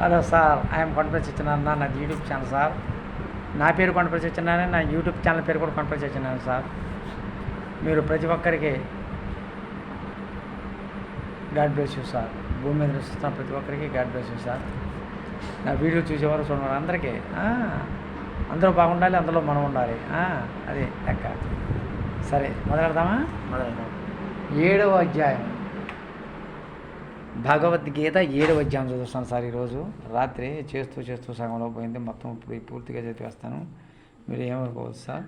Hello sir I'm Kondapalli Satyanarayana నాది YouTube channel sir. నా పేరు కొండపల్లి సత్యనారాయణ నా యూట్యూబ్ ఛానల్ పేరు కూడా కొండపల్లి సత్యనారాయణ సార్. మీరు ప్రతి ఒక్కరికి గాడ్ బ్లెస్ యూ సార్. భూమి మీద నివసిస్తున్న ప్రతి ఒక్కరికి గాడ్ బ్లెస్ యూ సార్. నా వీడియో చూసేవారు చూడవారు అందరికీ అందరూ బాగుండాలి అందులో మనం ఉండాలి అది లెక్క. సరే మొదలెడదామా? మొదలెడదాం. ఏడవ అధ్యాయం. భగవద్గీత ఏడవ అధ్యాయం చదువుతాను సార్ ఈరోజు. రాత్రి చేస్తూ చేస్తూ సగంలో పోయింది. మొత్తం ఇప్పుడు పూర్తిగా చదివేస్తాను. మీరు ఏమనుకోవచ్చు సార్.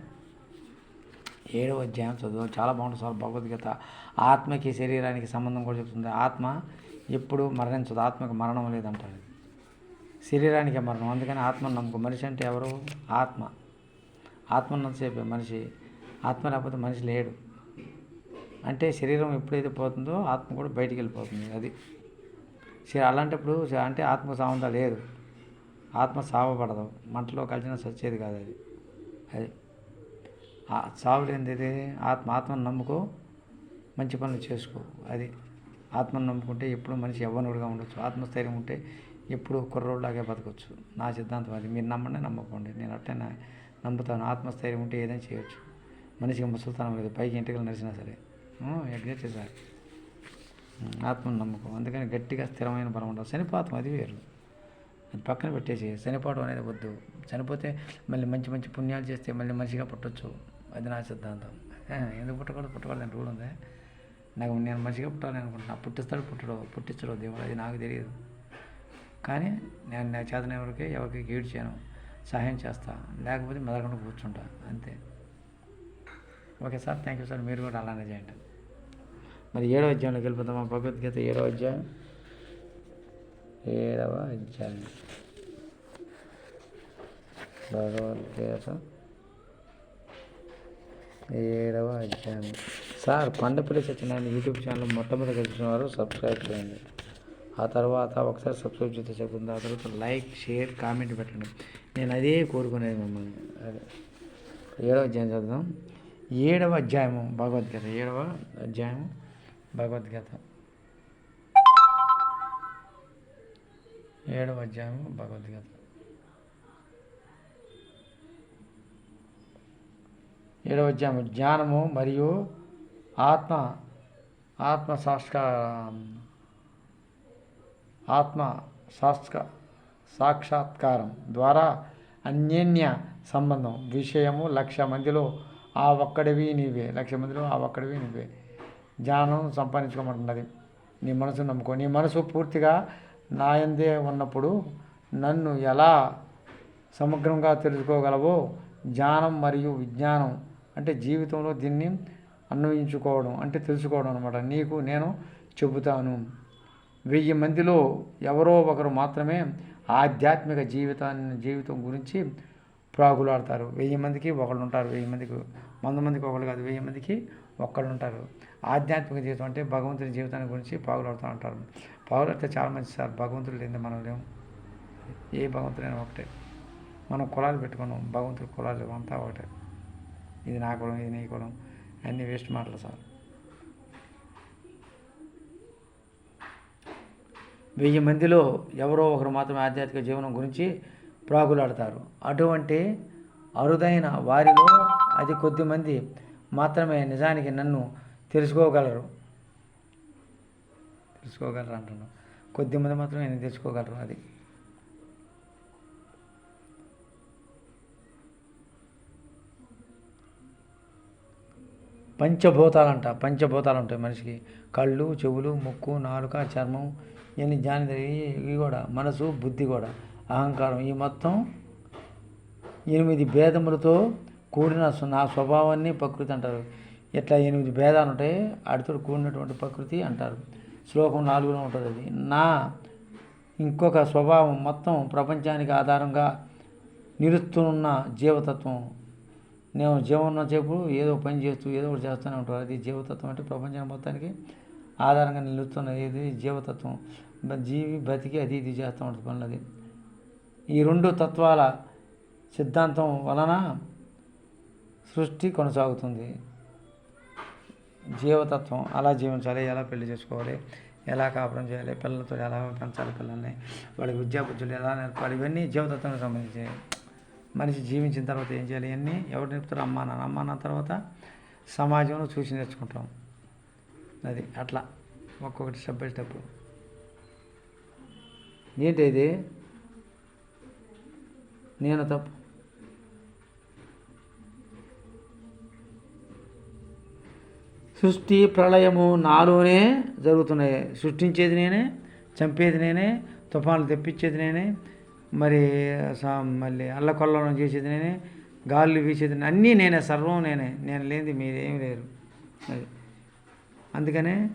ఏడవ అధ్యాయం చదువు. చాలా బాగుంటుంది సార్ భగవద్గీత. ఆత్మకి శరీరానికి సంబంధం కూడా చెప్తుంది. ఆత్మ ఎప్పుడు మరణించదు. ఆత్మకి మరణం లేదంటారు. శరీరానికి మరణం. అందుకని ఆత్మను నమ్ముకో. మనిషి అంటే ఎవరు? ఆత్మ. ఆత్మ నచ్చే మనిషి. ఆత్మ లేకపోతే మనిషి లేడు. అంటే శరీరం ఎప్పుడైతే పోతుందో ఆత్మ కూడా బయటికి వెళ్ళిపోతుంది. అది అలాంటప్పుడు అంటే ఆత్మ సావంత లేదు. ఆత్మ సావపడదు మంటలో కలిసిన సచ్చేది కాదు అది. అది. సావు లేనిది ఆత్మ ఆత్మను నమ్ముకో మంచి పనులు చేసుకో. అది. ఆత్మను నమ్ముకుంటే ఎప్పుడు మనిషి యవ్వనుడిగా ఉండొచ్చు. ఆత్మస్థైర్యం ఉంటే ఎప్పుడు కుర్రోడ్లాగే బతకొచ్చు. నా సిద్ధాంతం అది. మీరు నమ్మండి నమ్మకండి. నేను అట్టే నా- నమ్ముతాను. ఆత్మస్థైర్యం ఉంటే ఏదైనా చేయొచ్చు. మనిషికి ముసలితనం లేదు. పైకి ఇంటికి నడిచినా సరే. ఎగ్జాక్ట్ సార్ ఆత్మను నమ్మకం అందుకని గట్టిగా స్థిరమైన బలం ఉండదు శనిపాతం అది వేరు. అది పక్కన పెట్టేసి చనిపోవడం అనేది వద్దు. చనిపోతే మళ్ళీ మంచి మంచి పుణ్యాలు చేస్తే మళ్ళీ మనిషిగా పుట్టొచ్చు. అది నా సిద్ధాంతం. ఎందుకు పుట్టకూడదు? పుట్టకూడదు రూల్ ఉంది? నాకు నేను మనిషిగా పుట్టాలని అనుకుంటున్నా. పుట్టిస్తాడు పుట్టడు పుట్టించడు దేవుడు. అది నాకు తెలియదు. కానీ నేను నా చేతన ఎవరికి ఎవరికి గైడ్ చేయను. సహాయం చేస్తా. లేకపోతే మెదలకుండా కూర్చుంటా. అంతే. Okay sir. Thank you sir. మీరు కూడా అలానే చేయండి. మరి ఏడవ అధ్యాయంలోకి వెళ్ళిపోతామా భగవద్గీత ఏడవ అధ్యాయం. ఏడవ అధ్యాయం. భగవద్గీత ఏడవ అధ్యాయం. Sir Kondapalli Satyanarayana YouTube channel మొట్టమొదటి కలిసిన వారు సబ్స్క్రైబ్ చేయండి. ఆ తర్వాత ఒకసారి సబ్స్క్రైబ్ చేస్తే చెప్తుంది ఆ తర్వాత లైక్ షేర్ కామెంట్ పెట్టండి. నేను అదే కోరుకునేది మిమ్మల్ని. అదే. ఏడవ అధ్యాయం చదువుదాం. ఏడవ అధ్యాయము భగవద్గీత ఏడవ అధ్యాయము. భగవద్గీత. ఏడవ అధ్యాయం భగవద్గీత. ఏడవ అధ్యాయం జ్ఞానము మరియు ఆత్మ ఆత్మ సాక్ష ఆత్మ సాక్ష సాక్షాత్కారం ద్వారా అన్యోన్య సంబంధం విషయము లక్ష మందిలో ఆ ఒక్కడివి నీవే లక్ష మందిలో ఆ ఒక్కడివి నీవే. జ్ఞానం సంపాదించుకోమంటున్నది. నీ మనసు నమ్ముకో. నీ మనసు పూర్తిగా నాయందే ఉన్నప్పుడు నన్ను ఎలా సమగ్రంగా తెలుసుకోగలవో జ్ఞానం మరియు విజ్ఞానం అంటే జీవితంలో దీన్ని అన్వయించుకోవడం అంటే తెలుసుకోవడం అనమాట నీకు నేను చెబుతాను. వెయ్యి మందిలో ఎవరో ఒకరు మాత్రమే ఆధ్యాత్మిక జీవితాన్ని జీవితం గురించి ప్రాగులాడతారు. వెయ్యి మందికి ఒకళ్ళు ఉంటారు. వెయ్యి మందికి వంద మందికి ఒకళ్ళు కాదు. వెయ్యి మందికి ఒక్కళ్ళు ఉంటారు. ఆధ్యాత్మిక జీవితం అంటే భగవంతుడి జీవితాన్ని గురించి పాగులాడుతూ ఉంటారు. పాగులాడితే చాలా మంచి సార్. భగవంతుడు లేని మనం లేము ఏ భగవంతుడైనా ఒకటే. మనం కులాలు పెట్టుకున్నాం. భగవంతుడు కులాలు అంతా ఒకటే. ఇది నా కులం ఇది నీ కులం. అన్నీ వేస్ట్ మాటలు సార్. వెయ్యి మందిలో ఎవరో ఒకరు మాత్రమే ఆధ్యాత్మిక జీవనం గురించి ప్రాగులాడతారు. అటువంటి అరుదైన వారిలో అది కొద్దిమంది మాత్రమే నిజానికి నన్ను తెలుసుకోగలరు. తెలుసుకోగలరు అంటున్నాం. కొద్దిమంది మాత్రం మాత్రమే నేను తెలుసుకోగలరు అది? పంచభూతాలంట పంచభూతాలు ఉంటాయి మనిషికి. కళ్ళు చెవులు ముక్కు నాలుక చర్మం ఇవన్నీ జ్ఞాని ఇవి కూడా మనసు బుద్ధి కూడా అహంకారం ఈ మొత్తం ఎనిమిది భేదములతో కూడిన నా స్వభావాన్ని ప్రకృతి అంటారు. ఇట్లా ఎనిమిది భేదాలు ఉంటాయి? వాటితో కూడినటువంటి ప్రకృతి అంటారు. శ్లోకం నాలుగులో ఉంటుంది అది. నా ఇంకొక స్వభావం మొత్తం ప్రపంచానికి ఆధారంగా నిలుస్తున్న జీవతత్వం. నేను జీవనం చెప్పు ఏదో పని చేస్తూ ఏదో ఒకటి చేస్తూనే ఉంటారు. అది జీవతత్వం అంటే ప్రపంచం మొత్తానికి ఆధారంగా నిలుస్తున్నది ఏది? జీవతత్వం. జీవి బతికి అది ఇది చేస్తూ ఉంటుంది పనులది. ఈ రెండు తత్వాల సిద్ధాంతం వలన సృష్టి కొనసాగుతుంది. జీవతత్వం అలా జీవించాలి ఎలా పెళ్ళి చేసుకోవాలి ఎలా కాపురం చేయాలి పిల్లలతో ఎలా పెంచాలి పిల్లల్ని వాళ్ళకి విద్యాబుద్ధులు ఎలా నేర్పాలి ఇవన్నీ జీవతత్వానికి సంబంధించి మనిషి జీవించిన తర్వాత ఏం చేయాలి? ఇవన్నీ ఎవరు నేర్పుతారు? అమ్మా నాన్న. అమ్మా నాన్న తర్వాత సమాజంలో చూసి నేర్చుకుంటాం. అది అట్లా. ఒక్కొక్కటి స్టెప్ బై స్టెప్. ఏంటి ఇది? నేను తప్పు. సృష్టి ప్రళయము నాలోనే జరుగుతున్నాయి. సృష్టించేది నేనే చంపేది నేనే తుఫాన్లు తెప్పించేది నేనే మరి మళ్ళీ అల్లకొల్లం చేసేది నేనే గాలులు వీసేది అన్నీ నేనే సర్వం నేనే నేను లేనిది మీరేమి లేరు. అది. అందుకనే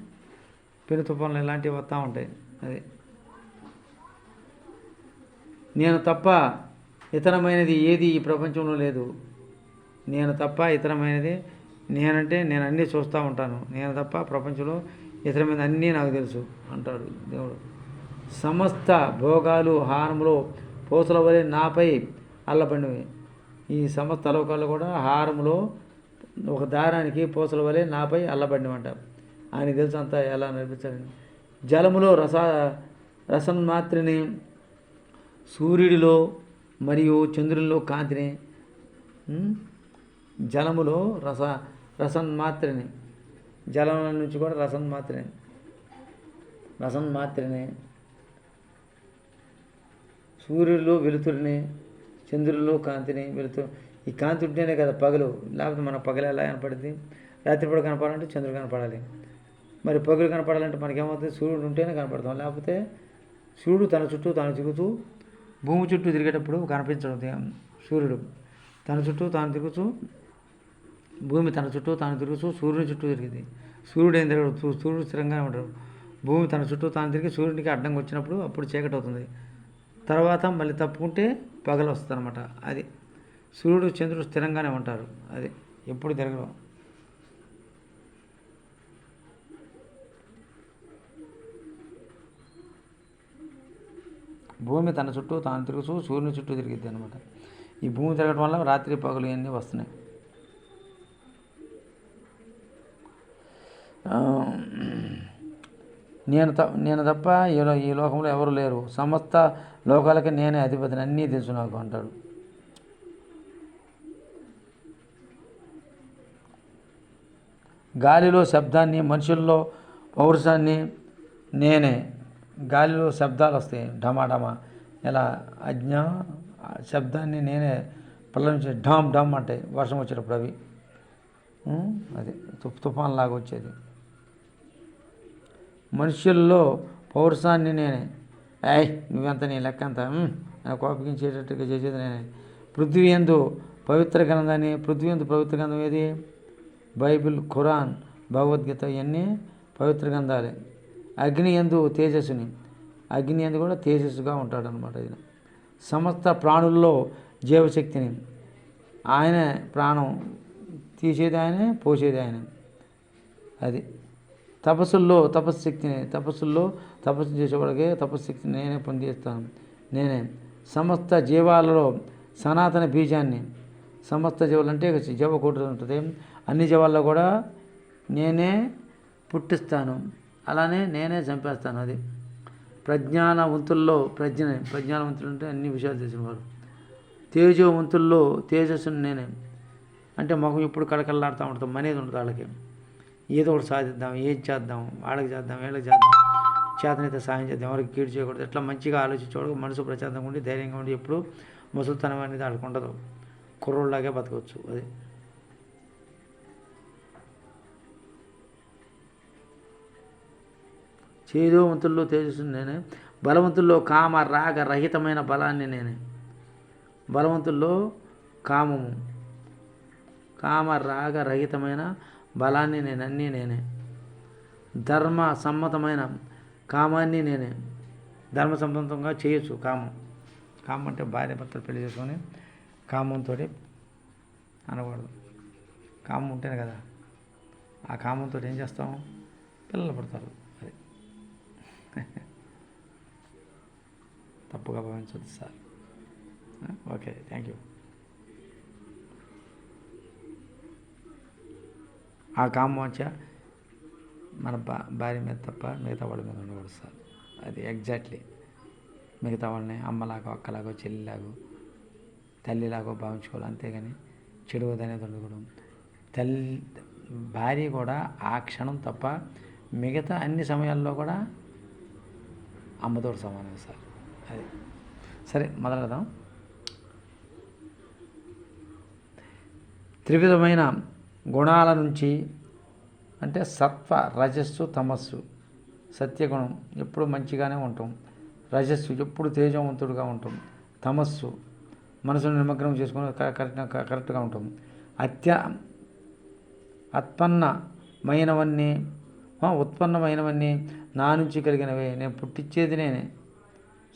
పెను తుఫాన్లు ఇలాంటివి వస్తూ ఉంటాయి. అది. నేను తప్ప ఇతరమైనది ఏది ఈ ప్రపంచంలో లేదు. నేను తప్ప ఇతరమైనది నేనంటే నేను అన్నీ చూస్తూ ఉంటాను. నేను తప్ప ప్రపంచంలో ఇతరమైన అన్నీ నాకు తెలుసు అంటాడు దేవుడు. సమస్త భోగాలు హారములు పూసల వలె నాపై అల్లబడినవి ఈ సమస్త లోకాలు కూడా హారములో ఒక దారానికి పూసల వలె నాపై అల్లబడినవంట ఆయన తెలుసు అంతా ఎలా నడిపించాలని. జలములో రస రసం మాత్రిని సూర్యుడిలో మరియు చంద్రుల్లో కాంతిని జలములో రస రసం మాత్రని జలం నుంచి కూడా రసం మాత్రమే. రసం మాత్రమే. సూర్యుడిలో వెలుతురిని చంద్రుల్లో కాంతిని వెలుతు ఈ కాంతి ఉంటేనే కదా పగలు. లేకపోతే మన పగలు ఎలా కనపడింది రాత్రిపూట కనపడాలంటే చంద్రుడు కనపడాలి. మరి పగులు కనపడాలంటే మనకేమవుతుంది? సూర్యుడు ఉంటేనే కనపడతాం. లేకపోతే సూర్యుడు తన చుట్టూ తాను తిరుగుతూ భూమి చుట్టూ తిరిగేటప్పుడు కనిపించడం సూర్యుడు తన చుట్టూ తాను తిరుగుతూ భూమి తన చుట్టూ తాను తిరుగుతూ సూర్యుని చుట్టూ తిరిగింది. సూర్యుడు ఏం తిరగడు? సూర్యుడు స్థిరంగానే ఉంటాడు. భూమి తన చుట్టూ తాను తిరిగి సూర్యునికి అడ్డంగా వచ్చినప్పుడు అప్పుడు చీకటి అవుతుంది. తర్వాత మళ్ళీ తప్పుకుంటే పగలు వస్తుంది అనమాట అది. సూర్యుడు చంద్రుడు స్థిరంగానే ఉంటారు. అది. ఎప్పుడు తిరగడం భూమి తన చుట్టూ తాను తిరుగుతూ సూర్యుని చుట్టూ తిరిగిద్ది అనమాట ఈ భూమి తిరగడం వల్ల రాత్రి పగలు ఇవన్నీ వస్తున్నాయి. నేను త నేను తప్ప ఈ ఈ లోకంలో ఎవరు లేరు. సమస్త లోకాలకి నేనే అధిపతిని. అన్నీ తెలుసు నాకు అంటాడు. గాలిలో శబ్దాన్ని మనుషుల్లో పౌరుషాన్ని నేనే. గాలిలో శబ్దాలు వస్తాయి. ఢమాఢమా ఇలా అజ్ఞ శబ్దాన్ని నేనే పల్లవించే నుంచి ఢామ్ ఢమ్ అంటాయి వర్షం వచ్చేటప్పుడు అవి. అది తుఫాన్ లాగా వచ్చేది. మనుషుల్లో పౌరుషాన్ని నేనే. ఏయ్ నువ్వెంత నీ లెక్క అంత అని కోపగించేటట్టుగా చేసేది నేనే. పృథ్వీ ఎందు పవిత్ర గ్రంథాన్ని పృథ్వీ ఎందు పవిత్ర గ్రంథం ఏది? బైబిల్ ఖురాన్ భగవద్గీత ఇవన్నీ పవిత్ర గ్రంథాలే. అగ్ని ఎందు తేజస్సుని. అగ్ని ఎందు కూడా తేజస్సుగా ఉంటాడు అనమాట ఇది సమస్త ప్రాణుల్లో జీవశక్తిని. ఆయన ప్రాణం తీసేది ఆయనే పోసేది ఆయనే. అది. తపస్సుల్లో తపశ్శక్తిని తపస్సుల్లో తపస్సు చేసేవాడికి తపశ్శక్తిని నేనే పొందిస్తాను. నేనే. సమస్త జీవాలలో సనాతన బీజాన్ని సమస్త జీవాలు అంటే జీవకోటి ఉంటుంది. అన్ని జీవాల్లో కూడా నేనే పుట్టిస్తాను. అలానే నేనే చంపేస్తాను అది. ప్రజ్ఞానవంతుల్లో ప్రజ్ఞ ప్రజ్ఞానవంతులు అంటే అన్ని విషయాలు తెలిసినవారు. తేజోవంతుల్లో తేజస్సుని నేనే. అంటే మొహం ఎప్పుడు కళకళలాడుతూ ఉంటాం అనేది ఉంటుంది వాళ్ళకి. ఏదో ఒకటి సాధిద్దాం ఏది చేద్దాం వాళ్ళకి చేద్దాం వీళ్ళకి చేద్దాం చేతనైతే సాయం చేద్దాం ఎవరికి కీడు చేయకూడదు. ఎట్లా మంచిగా ఆలోచించకూడదు మనసు ప్రశాంతంగా ఉండి ధైర్యంగా ఉండి ఎప్పుడు ముసలితనం అనేది వాళ్ళకి ఉండదు. కుర్రోళ్ళలాగే బతకవచ్చు అది. చేదోవంతుల్లో తేజస్సుని నేనే బలవంతుల్లో కామ రాగ రహితమైన బలాన్ని నేనే. బలవంతుల్లో కామము కామ రాగ రహితమైన బలాన్ని నేను అన్నీ నేనే. ధర్మ సమ్మతమైన కామాన్ని నేనే. ధర్మ సమ్మతంగా చేయొచ్చు కామం. కామం అంటే భార్య భర్తలు పెళ్ళి చేసుకొని కామంతో అనకూడదు. కామం ఉంటేనే కదా. ఆ కామంతో ఏం చేస్తాము పిల్లలు పడతారు అది. తప్పుగా భావించవద్దు సార్. ఓకే థ్యాంక్ యూ ఆ కామవాంఛ మన భా భార్య మీద తప్ప మిగతా వాళ్ళ మీద ఉండకూడదు సార్. అది ఎగ్జాక్ట్లీ. మిగతా వాళ్ళని అమ్మలాగో అక్కలాగో చెల్లిలాగో తల్లిలాగో భావించుకోవాలి. అంతేగాని చెడు అనేది ఉండకూడదు. తల్లి భార్య కూడా ఆ క్షణం తప్ప మిగతా అన్ని సమయాల్లో కూడా అమ్మతోడు సమానం సార్. అది. సరే మొదలెడదాం. త్రివిధమైన గుణాల నుంచి అంటే సత్వ రజస్సు తమస్సు సత్యగుణం ఎప్పుడు మంచిగానే ఉంటాం. రజస్సు ఎప్పుడు తేజవంతుడుగా ఉంటాం. తమస్సు మనసును నిమగ్నం చేసుకుని క- కరెక్ట్ కరెక్ట్గా ఉంటాం. అత్య ఉత్పన్నమైనవన్నీ ఉత్పన్నమైనవన్నీ నా నుంచి కలిగినవే. నేను పుట్టించేది నేనే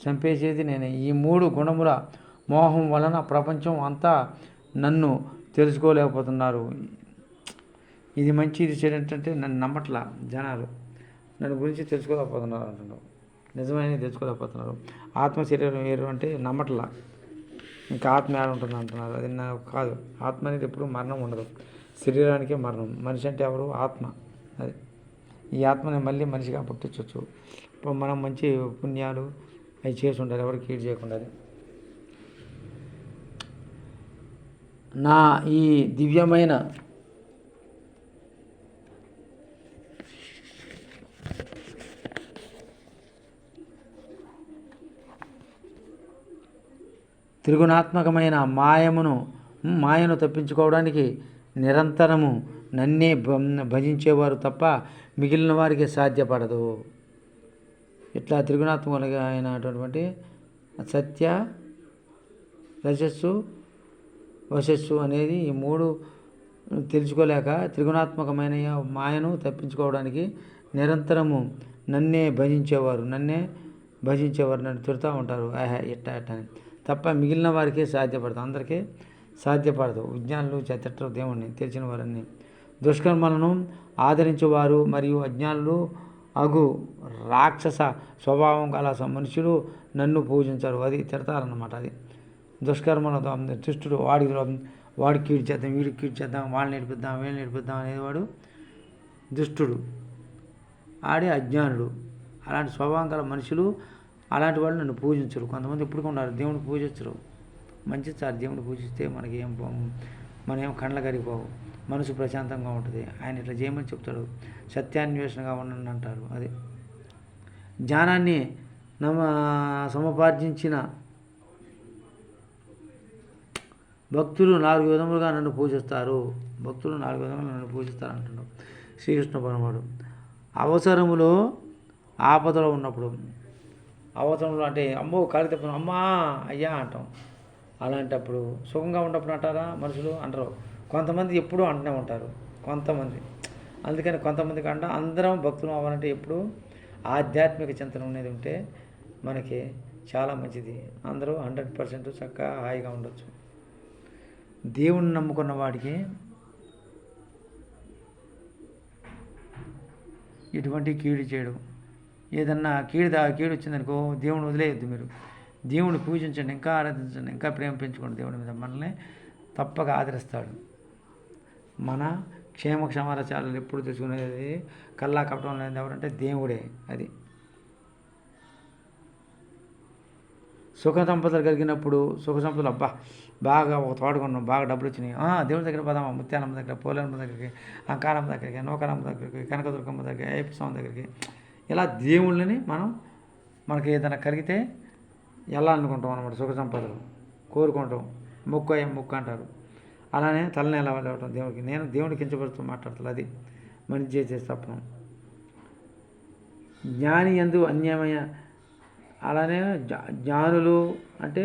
చంపేసేది నేనే. ఈ మూడు గుణముల మోహం వలన ప్రపంచం అంతా నన్ను తెలుసుకోలేకపోతున్నారు. ఇది మంచి ఇది చెడు ఏంటంటే నన్ను నమ్మట్లా జనాలు. నన్ను గురించి తెలుసుకోలేకపోతున్నారు అంటున్నారు. నిజమైన తెలుసుకోలేకపోతున్నారు. ఆత్మ శరీరం వేరు అంటే నమ్మట్లా. ఇంకా ఆత్మ ఏడు ఉంటుంది అంటున్నారు. అది నా కాదు. ఆత్మ అనేది ఎప్పుడు మరణం ఉండదు. శరీరానికే మరణం. మనిషి అంటే ఎవరు? ఆత్మ. అది. ఈ ఆత్మని మళ్ళీ మనిషిగా పుట్టించవచ్చు ఇప్పుడు మనం మంచి పుణ్యాలు అవి చేసి ఉండాలి. ఎవరికి కీడు చేయకుండా నా ఈ దివ్యమైన త్రిగుణాత్మకమైన మాయమును మాయను తప్పించుకోవడానికి నిరంతరము నన్నే భజించేవారు తప్ప మిగిలిన వారికి సాధ్యపడదు. ఇట్లా త్రిగుణాత్మకంగా అయినటువంటి సత్య రజస్సు వశస్సు అనేది ఈ మూడు తెలుసుకోలేక త్రిగుణాత్మకమైన మాయను తప్పించుకోవడానికి నిరంతరము నన్నే భజించేవారు నన్నే భజించేవారు నన్ను తిడుతూ ఉంటారు. ఆహా ఇట్ట ఇట్ట అని. తప్ప మిగిలిన వారికే సాధ్యపడదు. అందరికీ సాధ్యపడదు. విజ్ఞానులు చతట్ర దేవుణ్ణి తెలిసిన వారని దుష్కర్మలను ఆదరించేవారు మరియు అజ్ఞానులు అగు రాక్షస స్వభావం గల మనుషులు నన్ను పూజించరు. అది తిడతారన్నమాట అది. దుష్కర్మల దుష్టుడు వాడి వాడికి కీడు చేద్దాం వీడికి కీడు చేద్దాం వాళ్ళని నేర్పిద్దాం వీళ్ళని నేర్పిద్దాం అనేవాడు దుష్టుడు. ఆడే అజ్ఞానుడు. అలాంటి స్వభావం గల మనుషులు అలాంటి వాళ్ళు నన్ను పూజించరు. కొంతమంది ఇప్పుడు ఉన్నారు దేవుని పూజించరు. మంచిది సార్ దేవుని పూజిస్తే మనకి ఏం మనం ఏం కండ్ల కరిగిపోవు. మనసు ప్రశాంతంగా ఉంటుంది. ఆయన ఇట్లా చేయమని చెప్తాడు. సత్యాన్వేషణగా ఉండండి అంటారు. అది. జ్ఞానాన్ని నమ సముపార్జించిన భక్తులు నాలుగు విధములుగా నన్ను పూజిస్తారు. భక్తులు నాలుగు విధములుగా నన్ను పూజిస్తారు అంటున్నాడు శ్రీకృష్ణ పరమాడు అవసరములో ఆపదలో ఉన్నప్పుడు అవసరంలో అంటే అమ్మో కాలు తప్పిన అమ్మా అయ్యా అంటాం. అలాంటప్పుడు సుఖంగా ఉన్నప్పుడు అంటారా మనుషులు? అంటారు. కొంతమంది ఎప్పుడూ అంటూనే ఉంటారు. కొంతమంది. అందుకని కొంతమంది అంట అందరం భక్తులు అవ్వాలంటే ఎప్పుడు ఆధ్యాత్మిక చింతన అనేది ఉంటే మనకి చాలా మంచిది. అందరూ హండ్రెడ్ పర్సెంట్ చక్కగా హాయిగా ఉండొచ్చు. దేవుణ్ణి నమ్ముకున్న వాడికి ఎటువంటి కీడు చేయడం. ఏదన్నా కీడు దా కీడు వచ్చిందనుకో దేవుని వదిలేయద్దు మీరు. దేవుని పూజించండి ఇంకా ఆరాధించండి ఇంకా ప్రేమ పెంచుకోండి దేవుని మీద. మనల్ని తప్పక ఆదరిస్తాడు. మన క్షేమ క్షమాచారాలు ఎప్పుడు తెలుసుకునేది కల్లా కప్పడం లేదు ఎవరంటే దేవుడే అది. సుఖ సంపదలు కలిగినప్పుడు సుఖ సంపదలు అబ్బా బాగా ఒక తోట కొన్నాం బాగా డబ్బులు వచ్చినాయి. దేవుడి దగ్గర పోదామా? ముత్యాలమ్మ దగ్గర పోలమ్మ దగ్గరికి అంకారమ్మ దగ్గరికి నూకారమ్మ దగ్గరికి కనకదుర్గమ్మ దగ్గర అయ్యప్ప స్వామి దగ్గరికి. ఇలా దేవుళ్ళని మనం మనకి ఏదైనా కలిగితే వెళ్ళాలనుకుంటాం అనమాట సుఖ సంపదలు కోరుకుంటాం. మొక్కు అయ్యా మొక్కు అంటారు. అలానే తలనేల వెళ్ళవటం దేవుడికి నేను దేవుడికి కించపరుస్తూ మాట్లాడతాను అది మనిషి చేసే తప్పను జ్ఞాని ఎందు అన్యమయ అలానే జా- జ్ఞానులు అంటే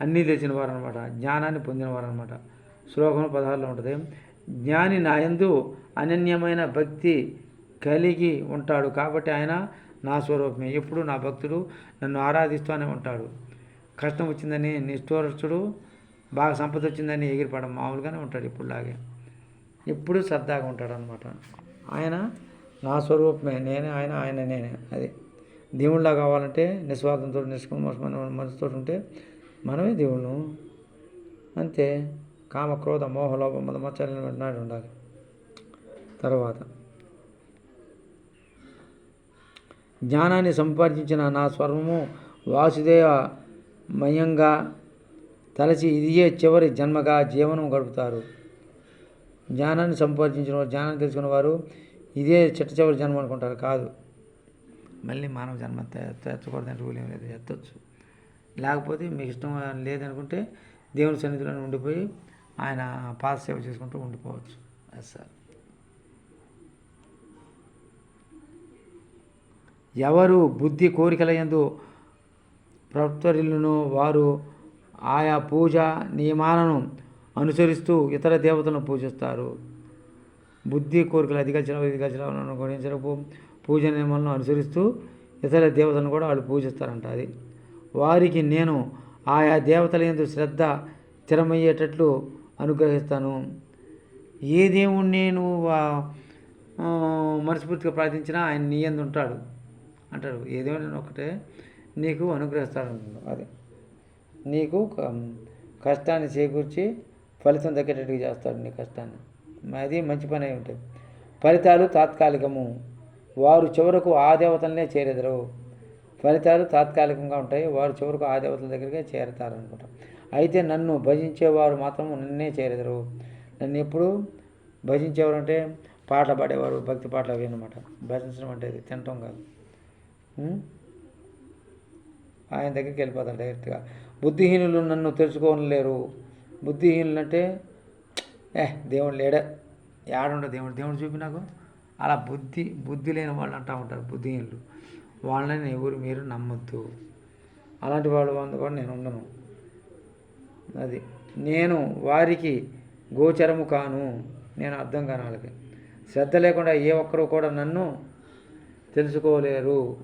అన్నీ తెచ్చిన వారు అనమాట జ్ఞానాన్ని పొందినవారు అనమాట శ్లోకం పదహారులో ఉంటుంది జ్ఞాని నాయందు అనన్యమైన భక్తి కలిగి ఉంటాడు కాబట్టి ఆయన నా స్వరూపమే. ఎప్పుడు నా భక్తుడు నన్ను ఆరాధిస్తూనే ఉంటాడు. కష్టం వచ్చిందని నిష్ఠూరస్తుడు బాగా సంపద వచ్చిందని ఎగిరిపడడం మామూలుగానే ఉంటాడు ఇప్పుడులాగే. ఎప్పుడు సరదాగా ఉంటాడు అనమాట ఆయన నా స్వరూపమే. నేనే ఆయన ఆయన నేనే. అది దేవుళ్ళ కావాలంటే నిస్వార్థంతో నిష్కల్మషమైన మనసుతో ఉంటే మనమే దేవుళ్ళు. అంతే. కామ క్రోధ మోహ లోభ మద ఉండాలి. తర్వాత జ్ఞానాన్ని సంపాదించిన నా స్వర్ణము వాసుదేవ మయంగా తలచి ఇదియే చివరి జన్మగా జీవనం గడుపుతారు. జ్ఞానాన్ని సంపాదించిన వారు జ్ఞానాన్ని తెలుసుకున్న వారు ఇదే చిట్ట చివరి జన్మ అనుకుంటారు. కాదు. మళ్ళీ మానవ జన్మ ఎత్తకూడదని రూల్ ఏం లేదు. ఎత్తవచ్చు లేకపోతే మీకు ఇష్టం లేదనుకుంటే దేవుని సన్నిధిలో ఉండిపోయి ఆయన పాద సేవ చేసుకుంటూ ఉండిపోవచ్చు. ఎస్ సార్ ఎవరు బుద్ధి కోరికల యందు ప్రవర్తరిల్లును వారు ఆయా పూజ నియమాలను అనుసరిస్తూ ఇతర దేవతలను పూజిస్తారు. బుద్ధి కోరికలు అధిగచడం ఇదిగచడం గుణించడపు పూజ నియమాలను అనుసరిస్తూ ఇతర దేవతలను కూడా వాళ్ళు పూజిస్తారంట అది. వారికి నేను ఆయా దేవతల యందు శ్రద్ధ స్థిరమయ్యేటట్లు అనుగ్రహిస్తాను. ఏ దేవుణ్ణి నువ్వు మనస్ఫూర్తిగా ప్రార్థించినా ఆయన నీ ఎందు ఉంటాడు. అంటారు. ఏదేమైనా ఒకటే నీకు అనుగ్రహిస్తాడు అంటున్నాడు అదే. నీకు కష్టాన్ని చేకూర్చి ఫలితం దక్కేటట్టుగా చేస్తాడు నీ కష్టాన్ని. అది మంచి పని అయి ఉంటుంది. ఫలితాలు తాత్కాలికము. వారు చివరకు ఆ దేవతలనే చేరెదరు. ఫలితాలు తాత్కాలికంగా ఉంటాయి. వారు చివరకు ఆ దేవతల దగ్గరికే చేరతారు అయితే నన్ను భజించేవారు మాత్రం నన్నే చేరెదరు. నన్ను ఎప్పుడు భజించేవారు అంటే పాటలు పాడేవారు భక్తి పాటలు అవి అనమాట భజించడం అంటే తినటం కాదు. ఆయన దగ్గరికి వెళ్ళిపోతారు డైరెక్ట్గా. బుద్ధిహీనులు నన్ను తెలుసుకోనలేరు బుద్ధిహీనులు అంటే ఏ దేవుడు లేడా? ఏడుండో దేవుడు? దేవుడు చూపి నాకు? అలా బుద్ధి బుద్ధి లేని వాళ్ళు అంటూ ఉంటారు బుద్ధిహీనులు. వాళ్ళని ఎవరు మీరు నమ్మొద్దు. అలాంటి వాళ్ళు వంద కూడా నేను ఉండను. అది. నేను వారికి గోచరము కాను. నేను అర్థం కాను వాళ్ళకి శ్రద్ధ లేకుండా ఏ ఒక్కరు కూడా నన్ను తెలుసుకోలేరు.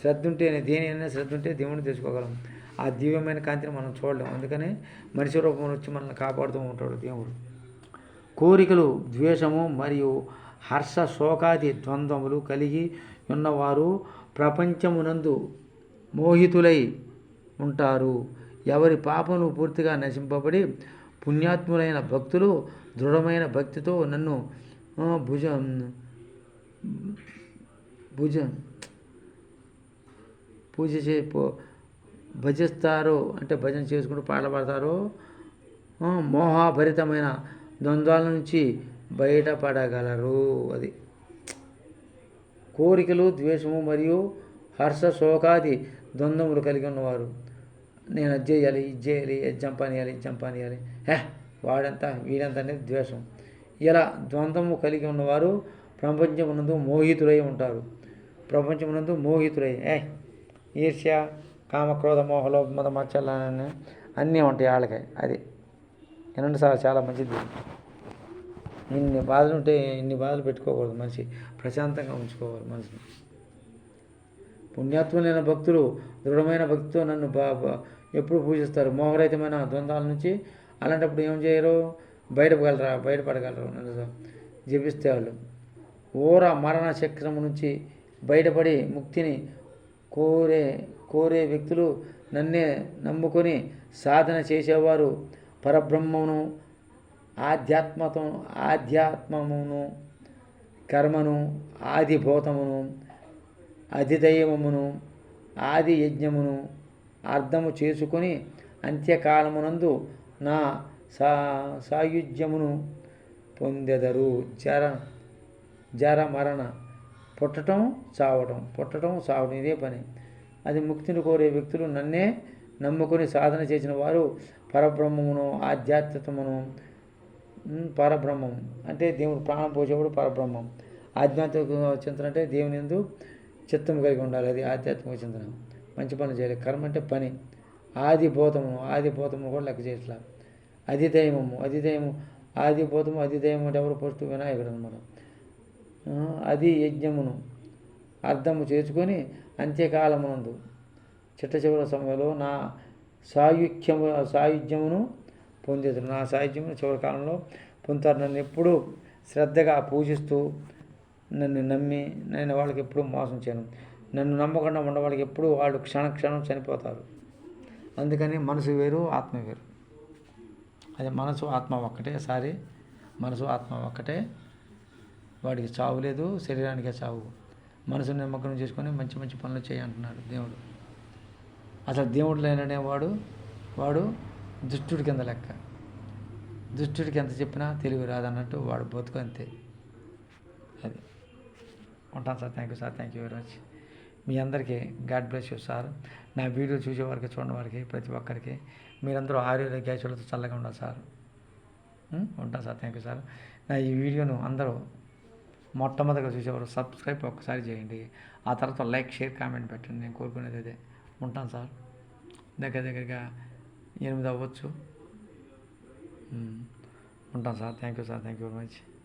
శ్రద్ధ ఉంటేనే దేనైనా శ్రద్ధ ఉంటే దేవుని తెలుసుకోగలం. ఆ దివ్యమైన కాంతిని మనం చూడలేం. అందుకనే మనిషి రూపంలో వచ్చి మనల్ని కాపాడుతూ ఉంటాడు దేవుడు. కోరికలు ద్వేషము మరియు హర్ష శోకాది ద్వంద్వములు కలిగి ఉన్నవారు ప్రపంచమునందు మోహితులై ఉంటారు. ఎవరి పాపములు పూర్తిగా నశింపబడి పుణ్యాత్ములైన భక్తులు దృఢమైన భక్తితో నన్ను భుజం భుజం పూజ చే పో- భజిస్తారో అంటే భజన చేసుకుంటూ పాటలు పాడతారో మోహాభరితమైన మోహభరితమైన ద్వంద్వాల నుంచి బయటపడగలరు అది. కోరికలు ద్వేషము మరియు హర్ష శోకాది ద్వంద్వములు కలిగి ఉన్నవారు. నేను అది చేయాలి ఇది చేయాలి అది చంపానియాలి ఇది చంపానియాలి. హే వాడంతా వీడంతా అనేది ద్వేషం. ఇలా ద్వంద్వము కలిగి ఉన్నవారు ప్రపంచమునందు మోహితులై ఉంటారు. ప్రపంచమునందు మోహితులై ఏ ఈర్ష్య కామక్రోధ మోహలో మత మచ్చలని అన్నీ ఉంటాయి వాళ్ళకి. అది వినండి సార్ చాలా మంచిది. ఇన్ని బాధలు ఉంటే ఇన్ని బాధలు పెట్టుకోకూడదు మనిషి. ప్రశాంతంగా ఉంచుకోవాలి మనసుని. పుణ్యాత్ములైన భక్తులు దృఢమైన భక్తితో నన్ను బా ఎప్పుడు పూజిస్తారు? మోహరహితమైన ద్వంద్వాల నుంచి అలాంటప్పుడు ఏం చేయరు? బయటపడగలరా బయటపడగలరు. నన్ను జపిస్తే వాళ్ళు. ఓర మరణ చక్రము నుంచి బయటపడి ముక్తిని కోరే కోరే వ్యక్తులు నన్నే నమ్ముకొని సాధన చేసేవారు. పరబ్రహ్మను ఆధ్యాత్మత ఆధ్యాత్మమును కర్మను ఆదిభూతమును అధిదైవమును ఆది యజ్ఞమును అర్థము చేసుకొని అంత్యకాలమునందు నా సా సాయుధ్యమును పొందెదరు. జర జర మరణ. పుట్టడం చావటం. పుట్టడం చావడం ఇదే పని. అది ముక్తిని కోరే వ్యక్తులు నన్నే నమ్ముకొని సాధన చేసిన వారు పరబ్రహ్మమును ఆధ్యాత్మికమును. పరబ్రహ్మం. అంటే దేవుడు ప్రాణం పోసేవాడు పరబ్రహ్మం. ఆధ్యాత్మిక చింతన అంటే దేవుని ఎందు చిత్తం కలిగి ఉండాలి. అది ఆధ్యాత్మిక చింతన. మంచి పనులు చేయాలి. కర్మ అంటే పని. ఆదిభూతము. ఆదిభూతము కూడా లెక్క చేయట్లా అధిదైవము. అధిదైవము. ఆదిభూతము అంటే ఎవరు ఫస్ట్ వినాయకుడు అనమాట అది యజ్ఞమును అర్థము చేసుకొని అంత్యకాలమునందు చిట్ట చివరి సమయంలో నా సాయుఖ్యము సాయుధ్యమును పొందేదురు. నా సాయుధ్యమును చివరి కాలంలో పొందుతారు. నన్ను ఎప్పుడూ శ్రద్ధగా పూజిస్తూ నన్ను నమ్మి నేను వాళ్ళకి ఎప్పుడూ మోసం చేయను. నన్ను నమ్మకుండా ఉన్న వాళ్ళకి ఎప్పుడూ వాళ్ళు క్షణ క్షణం చనిపోతారు. అందుకని మనసు వేరు ఆత్మ వేరు. అది మనసు ఆత్మ ఒక్కటే. సారి మనసు ఆత్మ ఒక్కటే. వాడికి చావు లేదు శరీరానికే చావు. మనసుని నిమగ్నం చేసుకొని మంచి మంచి పనులు చేయంటున్నాడు దేవుడు. అసలు దేవుడు లేననే వాడు వాడు దుష్టుడి కింద లెక్క. దుష్టుడికి ఎంత చెప్పినా తెలివి రాదన్నట్టు వాడు బతుకు అంతే. అది. ఉంటాను sir thank you sir thank you very much మీ అందరికీ గాడ్ బ్లెస్ యూ సార్. నా వీడియో చూసే వారికి చూడని వారికి ప్రతి ఒక్కరికి మీరందరూ ఆరోగ్య గ్యాసులతో చల్లగా ఉండాలి సార్. ఉంటాను సార్ థ్యాంక్ యూ సార్. నా ఈ వీడియోను అందరూ మొట్టమొదటిగా చూసేవారు సబ్స్క్రైబ్ ఒక్కసారి చేయండి. ఆ తర్వాత లైక్ షేర్ కామెంట్ పెట్టండి. నేను కోరుకునేది అదే. ఉంటాను సార్. దగ్గర దగ్గరగా ఎనిమిది అవ్వచ్చు. ఉంటాను sir. Thank you sir. Thank you very much.